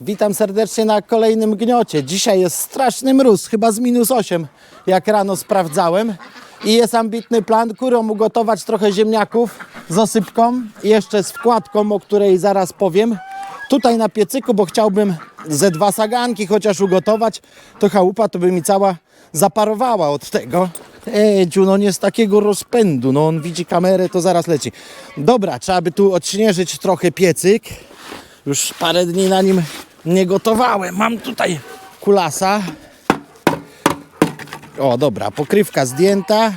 Witam serdecznie na kolejnym gniocie. Dzisiaj jest straszny mróz, chyba z minus 8, jak rano sprawdzałem. I jest ambitny plan kurą ugotować trochę ziemniaków z osypką jeszcze z wkładką, o której zaraz powiem. Tutaj na piecyku, bo chciałbym ze dwa saganki chociaż ugotować, to chałupa to by mi cała zaparowała od tego. Edziu, no nie z takiego rozpędu, no on widzi kamerę, to zaraz leci. Dobra, trzeba by tu odśnieżyć trochę piecyk. Już parę dni na nim nie gotowałem. Mam tutaj kulasa. O, dobra, pokrywka zdjęta.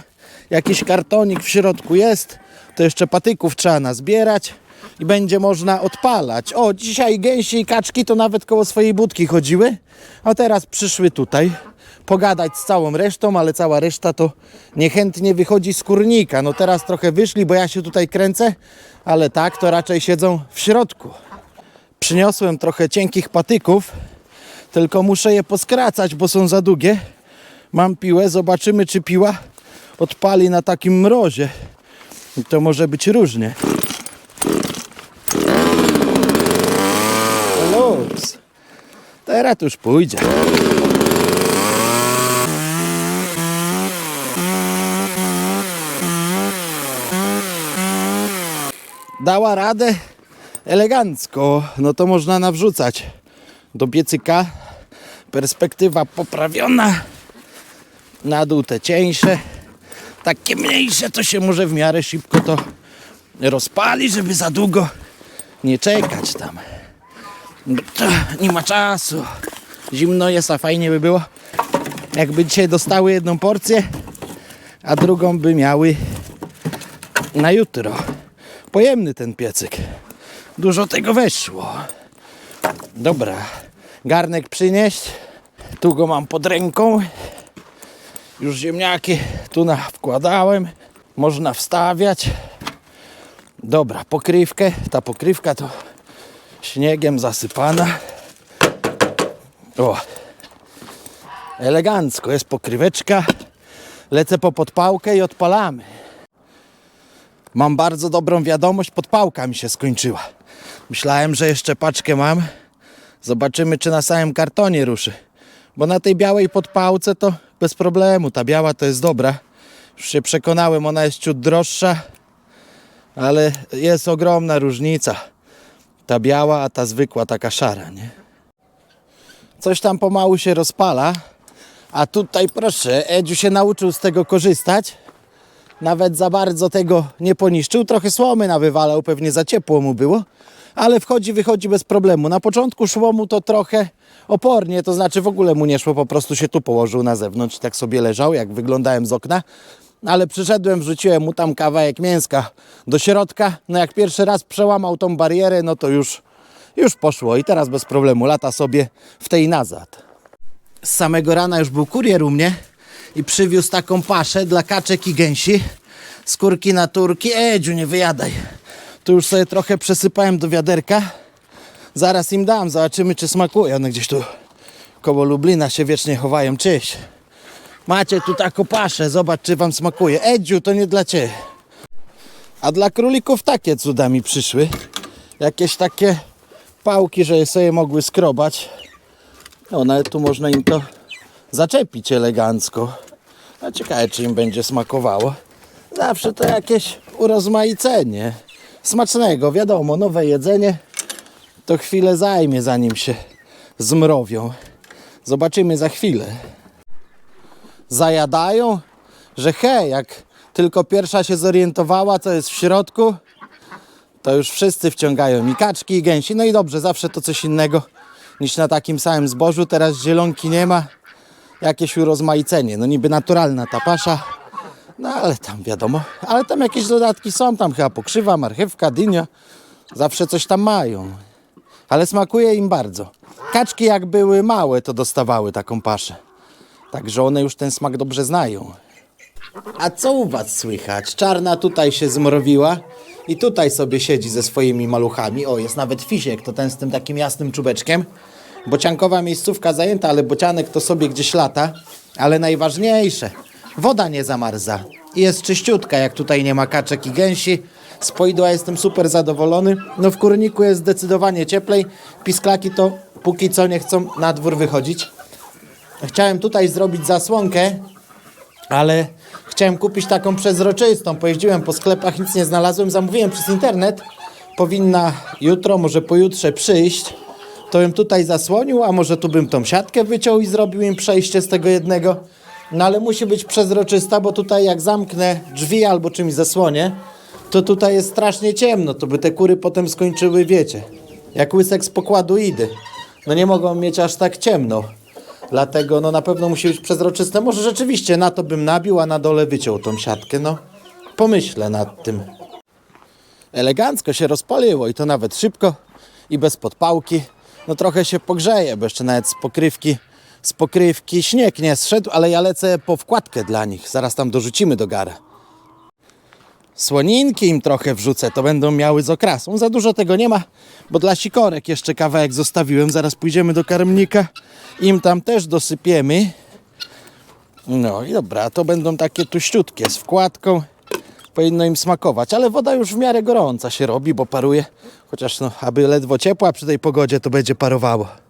Jakiś kartonik w środku jest. To jeszcze patyków trzeba nazbierać i będzie można odpalać. O, dzisiaj gęsi i kaczki to nawet koło swojej budki chodziły, a teraz przyszły tutaj pogadać z całą resztą, ale cała reszta to niechętnie wychodzi z kurnika. No teraz trochę wyszli, bo ja się tutaj kręcę, ale tak, to raczej siedzą w środku. Przyniosłem trochę cienkich patyków, tylko muszę je poskracać, bo są za długie. Mam piłę, zobaczymy czy piła odpali na takim mrozie. I to może być różnie. Luks. Teraz już pójdzie. Dała radę elegancko. No to można nawrzucać do piecyka. Perspektywa poprawiona. Na dół te cieńsze. Takie mniejsze to się może w miarę szybko to rozpali, żeby za długo nie czekać tam. Nie ma czasu. Zimno jest, a fajnie by było, jakby dzisiaj dostały jedną porcję, a drugą by miały na jutro. Pojemny ten piecyk. Dużo tego weszło. Dobra, garnek przynieść. Tu go mam pod ręką. Już ziemniaki tu na wkładałem. Można wstawiać. Dobra, pokrywkę. Ta pokrywka to śniegiem zasypana. O, elegancko jest pokryweczka. Lecę po podpałkę i odpalamy. Mam bardzo dobrą wiadomość, podpałka mi się skończyła. Myślałem, że jeszcze paczkę mam. Zobaczymy, czy na samym kartonie ruszy. Bo na tej białej podpałce to bez problemu. Ta biała to jest dobra. Już się przekonałem, ona jest ciut droższa, ale jest ogromna różnica. Ta biała, a ta zwykła, taka szara, nie? Coś tam pomału się rozpala. A tutaj proszę, Edziu się nauczył z tego korzystać. Nawet za bardzo tego nie poniszczył. Trochę słomy nawywalał, pewnie za ciepło mu było. Ale wchodzi, wychodzi bez problemu. Na początku szło mu to trochę opornie, to znaczy w ogóle mu nie szło, po prostu się tu położył na zewnątrz tak sobie leżał, jak wyglądałem z okna. Ale przyszedłem, wrzuciłem mu tam kawałek mięska do środka. No jak pierwszy raz przełamał tą barierę, no to już, już poszło i teraz bez problemu lata sobie w tej nazad. Z samego rana już był kurier u mnie i przywiózł taką paszę dla kaczek i gęsi. Skórki na turki. Edziu, nie wyjadaj. Tu już sobie trochę przesypałem do wiaderka. Zaraz im dam, zobaczymy czy smakuje. One gdzieś tu koło Lublina się wiecznie chowają. Cześć. Macie tu taką paszę, zobacz czy wam smakuje. Edziu, to nie dla ciebie. A dla królików takie cuda mi przyszły. Jakieś takie pałki, że je sobie mogły skrobać. No, nawet tu można im to zaczepić elegancko. A ciekawe, czy im będzie smakowało. Zawsze to jakieś urozmaicenie. Smacznego, wiadomo, nowe jedzenie to chwilę zajmie, zanim się zmrowią. Zobaczymy za chwilę. Zajadają, że hej, jak tylko pierwsza się zorientowała, co jest w środku, to już wszyscy wciągają i kaczki, i gęsi. No i dobrze, zawsze to coś innego niż na takim samym zbożu. Teraz zielonki nie ma. Jakieś urozmaicenie. No niby naturalna ta pasza. No ale tam wiadomo. Ale tam jakieś dodatki są. Tam chyba pokrzywa, marchewka, dynia. Zawsze coś tam mają. Ale smakuje im bardzo. Kaczki jak były małe, to dostawały taką paszę. Także one już ten smak dobrze znają. A co u was słychać? Czarna tutaj się zmrowiła i tutaj sobie siedzi ze swoimi maluchami. O, jest nawet Fisiek, to ten z tym takim jasnym czubeczkiem. Bociankowa miejscówka zajęta, ale bocianek to sobie gdzieś lata. Ale najważniejsze, woda nie zamarza. I jest czyściutka, jak tutaj nie ma kaczek i gęsi. Z poidła jestem super zadowolony. No w kurniku jest zdecydowanie cieplej. Pisklaki to póki co nie chcą na dwór wychodzić. Chciałem tutaj zrobić zasłonkę, ale chciałem kupić taką przezroczystą. Pojeździłem po sklepach, nic nie znalazłem, zamówiłem przez internet. Powinna jutro, może pojutrze przyjść. To bym tutaj zasłonił, a może tu bym tą siatkę wyciął i zrobił im przejście z tego jednego. No ale musi być przezroczysta, bo tutaj jak zamknę drzwi albo czymś zasłonię, to tutaj jest strasznie ciemno. To by te kury potem skończyły, wiecie, jak łysek z pokładu idy. No nie mogą mieć aż tak ciemno. Dlatego no na pewno musi być przezroczyste. Może rzeczywiście na to bym nabił, a na dole wyciął tą siatkę. No pomyślę nad tym. Elegancko się rozpaliło i to nawet szybko i bez podpałki. No trochę się pogrzeje, bo jeszcze nawet z pokrywki, z pokrywki śnieg nie zszedł, ale ja lecę po wkładkę dla nich. Zaraz tam dorzucimy do gara. Słoninki im trochę wrzucę, to będą miały z okrasą. Za dużo tego nie ma, bo dla sikorek jeszcze kawałek zostawiłem. Zaraz pójdziemy do karmnika. Im tam też dosypiemy. No i dobra, to będą takie tuściutkie z wkładką. Powinno im smakować, ale woda już w miarę gorąca się robi, bo paruje. Chociaż no, aby ledwo ciepła przy tej pogodzie, to będzie parowało.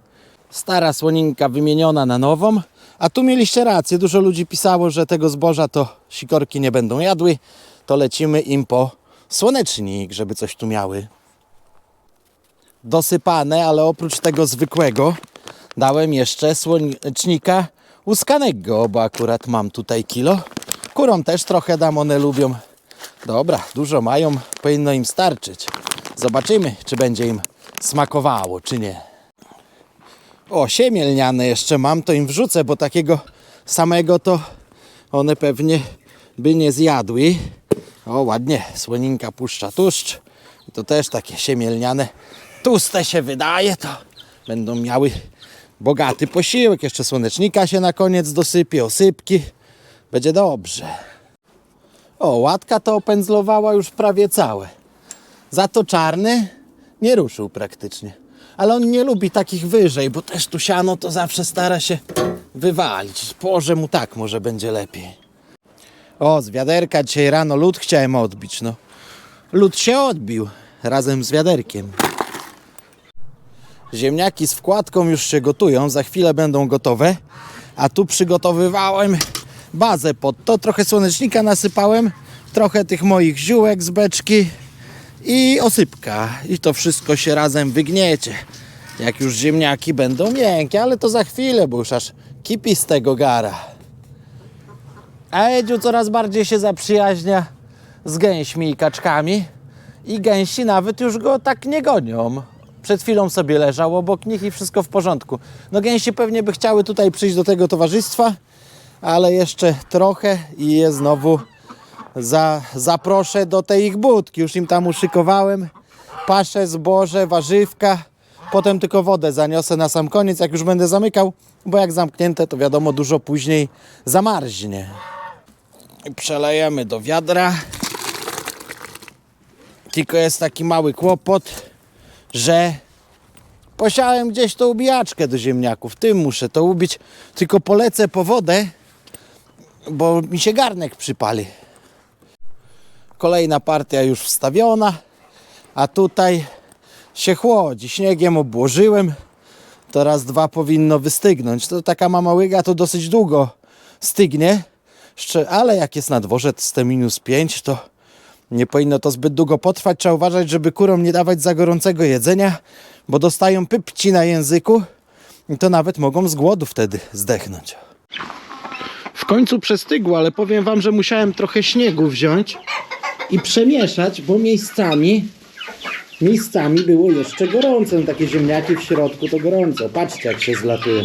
Stara słoninka wymieniona na nową. A tu mieliście rację, dużo ludzi pisało, że tego zboża to sikorki nie będą jadły. To lecimy im po słonecznik, żeby coś tu miały. Dosypane, ale oprócz tego zwykłego dałem jeszcze słonecznika łuskanego, bo akurat mam tutaj kilo. Kurom też trochę dam, one lubią. Dobra, dużo mają, powinno im starczyć. Zobaczymy, czy będzie im smakowało, czy nie. O, siemię lniane jeszcze mam, to im wrzucę, bo takiego samego to one pewnie by nie zjadły. O, ładnie, słoninka puszcza tłuszcz. To też takie siemię lniane. Tłuste się wydaje, to będą miały bogaty posiłek. Jeszcze słonecznika się na koniec dosypie, osypki. Będzie dobrze. O, łatka to opędzlowała już prawie całe. Za to czarny nie ruszył praktycznie. Ale on nie lubi takich wyżej, bo też tu siano to zawsze stara się wywalić. Położę mu tak, może będzie lepiej. O, z wiaderka dzisiaj rano lód chciałem odbić, no. Lód się odbił razem z wiaderkiem. Ziemniaki z wkładką już się gotują, za chwilę będą gotowe. A tu przygotowywałem bazę pod to. Trochę słonecznika nasypałem, trochę tych moich ziółek z beczki i osypka. I to wszystko się razem wygniecie. Jak już ziemniaki będą miękkie, ale to za chwilę, bo już aż kipi z tego gara. A Edziu coraz bardziej się zaprzyjaźnia z gęśmi i kaczkami. I gęsi nawet już go tak nie gonią. Przed chwilą sobie leżał obok nich i wszystko w porządku. No gęsi pewnie by chciały tutaj przyjść do tego towarzystwa, ale jeszcze trochę i je znowu za, zaproszę do tej ich budki. Już im tam uszykowałem paszę, zboże, warzywka. Potem tylko wodę zaniosę na sam koniec, jak już będę zamykał, bo jak zamknięte, to wiadomo, dużo później zamarznie. I przelejemy do wiadra. Tylko jest taki mały kłopot, że posiałem gdzieś tą ubijaczkę do ziemniaków. Tym muszę to ubić. Tylko polecę po wodę, bo mi się garnek przypali. Kolejna partia już wstawiona, a tutaj się chłodzi. Śniegiem obłożyłem. To raz, dwa powinno wystygnąć. To taka mama łyga to dosyć długo stygnie. Ale jak jest na dworze z te minus 5, to nie powinno to zbyt długo potrwać. Trzeba uważać, żeby kurom nie dawać za gorącego jedzenia, bo dostają pypci na języku i to nawet mogą z głodu wtedy zdechnąć. W końcu przestygło, ale powiem wam, że musiałem trochę śniegu wziąć i przemieszać, bo miejscami miejscami było jeszcze gorące. No, takie ziemniaki w środku to gorąco. Patrzcie jak się zlatują.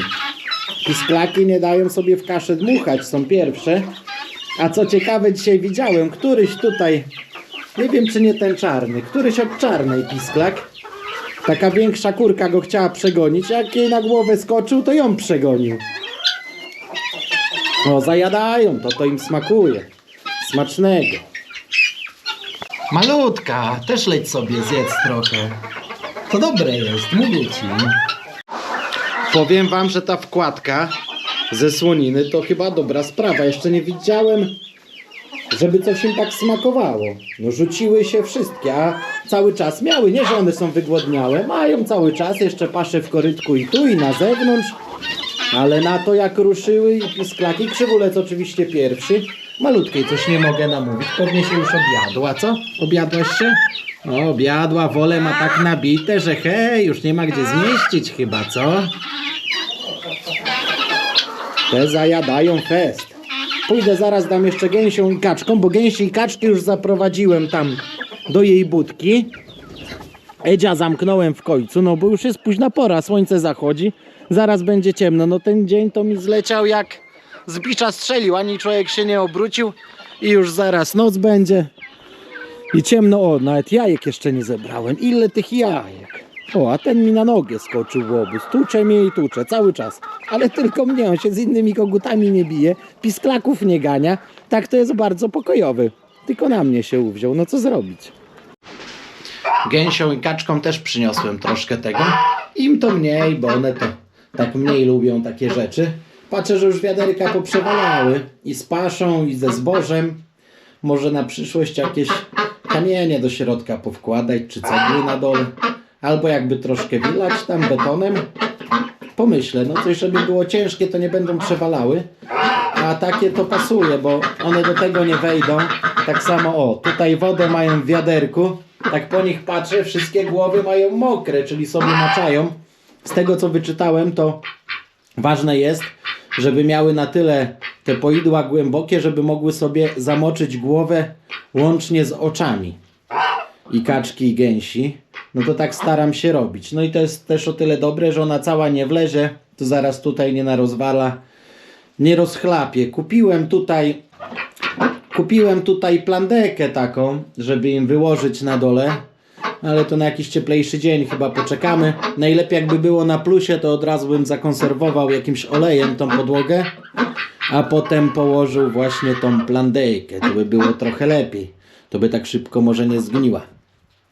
Pisklaki nie dają sobie w kaszę dmuchać, są pierwsze. A co ciekawe, dzisiaj widziałem, któryś tutaj, nie wiem czy nie ten czarny, któryś od czarnej pisklak. Taka większa kurka go chciała przegonić, jak jej na głowę skoczył, to ją przegonił. O, zajadają, to to im smakuje. Smacznego. Malutka, też leć sobie, zjedz trochę. To dobre jest, mówię ci. Powiem wam, że ta wkładka ze słoniny to chyba dobra sprawa. Jeszcze nie widziałem, żeby coś im tak smakowało. No rzuciły się wszystkie, a cały czas miały. Nie, że one są wygłodniałe. Mają cały czas. Jeszcze paszę w korytku i tu, i na zewnątrz. Ale na to jak ruszyły i pisklaki, krzywulec oczywiście pierwszy. Malutkiej coś nie mogę namówić. Pewnie się już objadła, co? Objadłaś się? O, objadła, wolę ma tak nabite, że hej, już nie ma gdzie zmieścić chyba, co? Te zajadają fest. Pójdę zaraz dam jeszcze gęsią i kaczką, bo gęsi i kaczki już zaprowadziłem tam do jej budki. Edzia zamknąłem w końcu, no bo już jest późna pora, słońce zachodzi, zaraz będzie ciemno. No ten dzień to mi zleciał jak z bicza strzelił, ani człowiek się nie obrócił i już zaraz noc będzie. I ciemno, o, nawet jajek jeszcze nie zebrałem. Ile tych jajek? O, a ten mi na nogę skoczył w obóz. Tucze mnie i tucze, cały czas. Ale tylko mnie, on się z innymi kogutami nie bije, pisklaków nie gania. Tak to jest bardzo pokojowy. Tylko na mnie się uwziął, no co zrobić? Gęsią i kaczką też przyniosłem troszkę tego. Im to mniej, bo one to tak mniej lubią takie rzeczy. Patrzę, że już wiaderka poprzewalały i z paszą, i ze zbożem. Może na przyszłość jakieś kamienie do środka powkładać, czy cegły na dole. Albo jakby troszkę wilać tam betonem. Pomyślę, no coś, żeby było ciężkie, to nie będą przewalały. A takie to pasuje, bo one do tego nie wejdą. Tak samo, o, tutaj wodę mają w wiaderku. Tak po nich patrzę, wszystkie głowy mają mokre, czyli sobie maczają. Z tego co wyczytałem, to ważne jest, żeby miały na tyle te poidła głębokie, żeby mogły sobie zamoczyć głowę łącznie z oczami. I kaczki, i gęsi. No to tak staram się robić. No i to jest też o tyle dobre, że ona cała nie wlezie, to zaraz tutaj nie narozwala, nie rozchlapie. Kupiłem tutaj Kupiłem tutaj plandekę taką, żeby im wyłożyć na dole, ale to na jakiś cieplejszy dzień chyba poczekamy. Najlepiej jakby było na plusie, to od razu bym zakonserwował jakimś olejem tą podłogę, a potem położył właśnie tą plandejkę. To by było trochę lepiej. To by tak szybko może nie zgniła.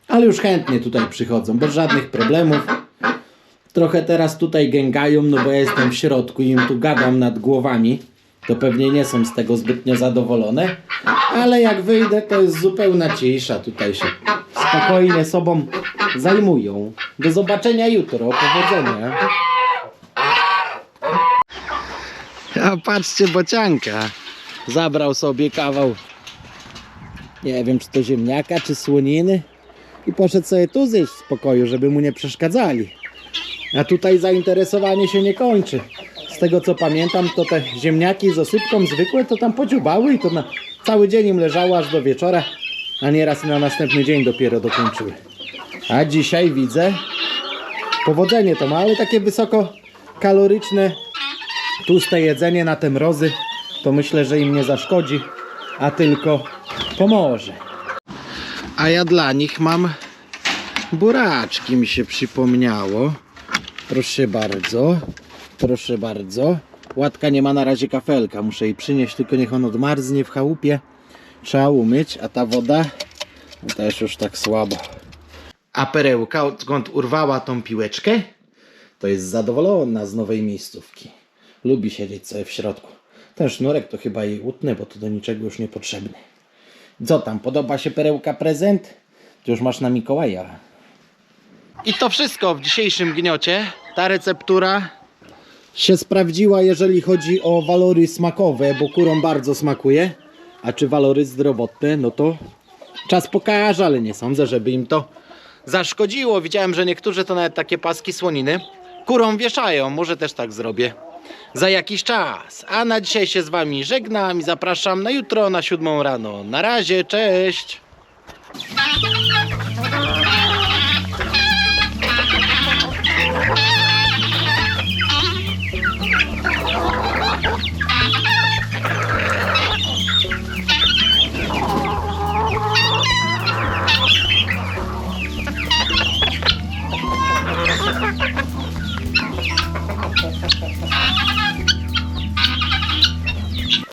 Ale już chętnie tutaj przychodzą, bez żadnych problemów. Trochę teraz tutaj gęgają, no bo ja jestem w środku i im tu gadam nad głowami. To pewnie nie są z tego zbytnio zadowolone. Ale jak wyjdę, to jest zupełna cisza. Tutaj się spokojnie sobą zajmują. Do zobaczenia jutro. Powodzenia. A patrzcie, bocianka. Zabrał sobie kawał. Nie wiem, czy to ziemniaka, czy słoniny. I poszedł sobie tu zjeść w spokoju, żeby mu nie przeszkadzali. A tutaj zainteresowanie się nie kończy. Tego co pamiętam, to te ziemniaki z osypką zwykłe to tam podziubały i to na cały dzień im leżało aż do wieczora, a nieraz na następny dzień dopiero dokończyły. A dzisiaj widzę, powodzenie to ma, ale takie wysoko kaloryczne, tłuste jedzenie na te mrozy, to myślę, że im nie zaszkodzi, a tylko pomoże. A ja dla nich mam buraczki, mi się przypomniało. Proszę bardzo. Proszę bardzo. Łatka nie ma na razie kafelka. Muszę jej przynieść, tylko niech on odmarznie w chałupie. Trzeba umyć, a ta woda no też już tak słabo. A perełka, odkąd urwała tą piłeczkę, to jest zadowolona z nowej miejscówki. Lubi siedzieć sobie w środku. Ten sznurek to chyba jej utnę, bo to do niczego już niepotrzebny. Co tam, podoba się perełka prezent? Ty już masz na Mikołaja. I to wszystko w dzisiejszym gniocie. Ta receptura się sprawdziła, jeżeli chodzi o walory smakowe, bo kurom bardzo smakuje. A czy walory zdrowotne, no to czas pokaże, ale nie sądzę, żeby im to zaszkodziło. Widziałem, że niektórzy to nawet takie paski słoniny kurom wieszają. Może też tak zrobię za jakiś czas. A na dzisiaj się z Wami żegnam i zapraszam na jutro na siódmą rano. Na razie, cześć!